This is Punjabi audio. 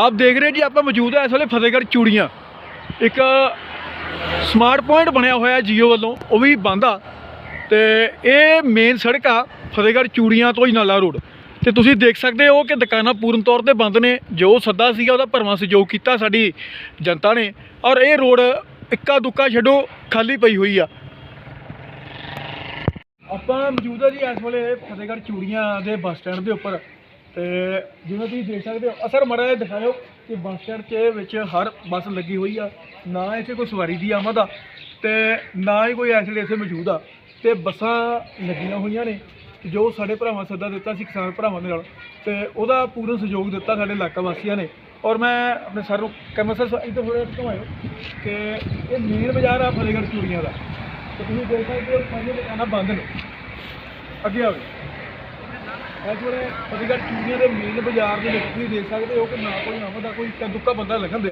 ਆਪ ਦੇਖ ਰਹੇ ਜੀ, ਆਪਾਂ ਮੌਜੂਦ ਹੈ ਇਸ ਵੇਲੇ ਫਤਿਹਗੜ੍ਹ ਚੂੜੀਆਂ। ਇੱਕ ਸਮਾਰਟ ਪੁਆਇੰਟ ਬਣਿਆ ਹੋਇਆ ਜੀਓ ਵੱਲੋਂ, ਉਹ ਵੀ ਬੰਦ ਆ। ਤੇ ਇਹ ਮੇਨ ਸੜਕ ਆ, ਫਤਿਹਗੜ੍ਹ ਚੂੜੀਆਂ ਤੋਂ ਹੀ ਰੋਡ। ਤੇ ਤੁਸੀਂ ਦੇਖ ਸਕਦੇ ਹੋ ਕਿ ਦੁਕਾਨਾਂ ਪੂਰਨ ਤੌਰ ਤੇ ਬੰਦ ਨੇ। ਜੋ ਸੱਦਾ ਸੀਗਾ, ਉਹਦਾ ਭਰਵਾਂ ਸਹਿਯੋਗ ਕੀਤਾ ਸਾਡੀ ਜਨਤਾ ਨੇ। ਔਰ ਇਹ ਰੋਡ ਇੱਕਾ ਦੁੱਕਾ ਛੱਡੋ, ਖਾਲੀ ਪਈ ਹੋਈ ਆ। ਆਪਾਂ ਮੌਜੂਦ ਆ ਜੀ ਇਸ ਵੇਲੇ ਫਤਿਹਗੜ੍ਹ ਚੂੜੀਆਂ ਦੇ ਬੱਸ ਸਟੈਂਡ ਦੇ ਉੱਪਰ। ਤੇ ਜਿਵੇਂ ਤੁਸੀਂ ਦੇਖ ਸਕਦੇ ਹੋ, ਅਸਰ ਮੜਾ ਜਿਹਾ ਦਿਖਾਇਓ ਕਿ ਬੱਸ ਸਟੈਂਡ 'ਚ ਵਿੱਚ ਹਰ ਬੱਸ ਲੱਗੀ ਹੋਈ ਆ, ਨਾ ਇੱਥੇ ਕੋਈ ਸਵਾਰੀ ਦੀ ਆਮਦ ਆ ਤੇ ਨਾ ਹੀ ਕੋਈ ਇਸ ਵੇਲੇ ਇੱਥੇ ਮੌਜੂਦ ਆ। ਤੇ ਬੱਸਾਂ ਲੱਗੀਆਂ ਹੋਈਆਂ ਨੇ, ਜੋ ਸਾਡੇ ਭਰਾਵਾਂ ਸੱਦਾ ਦਿੱਤਾ ਸੀ ਕਿਸਾਨ ਭਰਾਵਾਂ ਦੇ ਨਾਲ ਤੇ ਉਹਦਾ ਪੂਰਨ ਸਹਿਯੋਗ ਦਿੱਤਾ ਸਾਡੇ ਇਲਾਕਾ ਵਾਸੀਆਂ ਨੇ। ਔਰ ਮੈਂ ਆਪਣੇ ਸਰ ਨੂੰ ਕਹਿੰਦਾ ਸਰ ਇੱਧਰ ਥੋੜਾ ਘੁਮਾਇਓ ਕਿ ਇਹ ਮੇਨ ਬਾਜ਼ਾਰ ਆ ਫਤਿਹਗੜ੍ਹ ਚੂੜੀਆਂ ਦਾ। ਤੇ ਤੁਸੀਂ ਦੇਖ ਸਕਦੇ ਹੋ, ਸਾਰੀਆਂ ਦੁਕਾਨਾਂ ਬੰਦ ਨੇ। ਅੱਗੇ ਆਓ ਇਸ ਵੇਲੇ ਫਤਿਹਗੜ੍ਹ ਚੂੜੀਆਂ ਦੇ ਮੇਨ ਬਾਜ਼ਾਰ ਦੇ ਵਿੱਚ ਤੁਸੀਂ ਦੇਖ ਸਕਦੇ ਹੋ ਕਿ ਨਾ ਕੋਈ ਆਮਦ ਆ ਕੋਈ ਇੱਕਾ ਦੁੱਕਾ ਬੰਦਾ ਲੱਗਣ ਦੇ।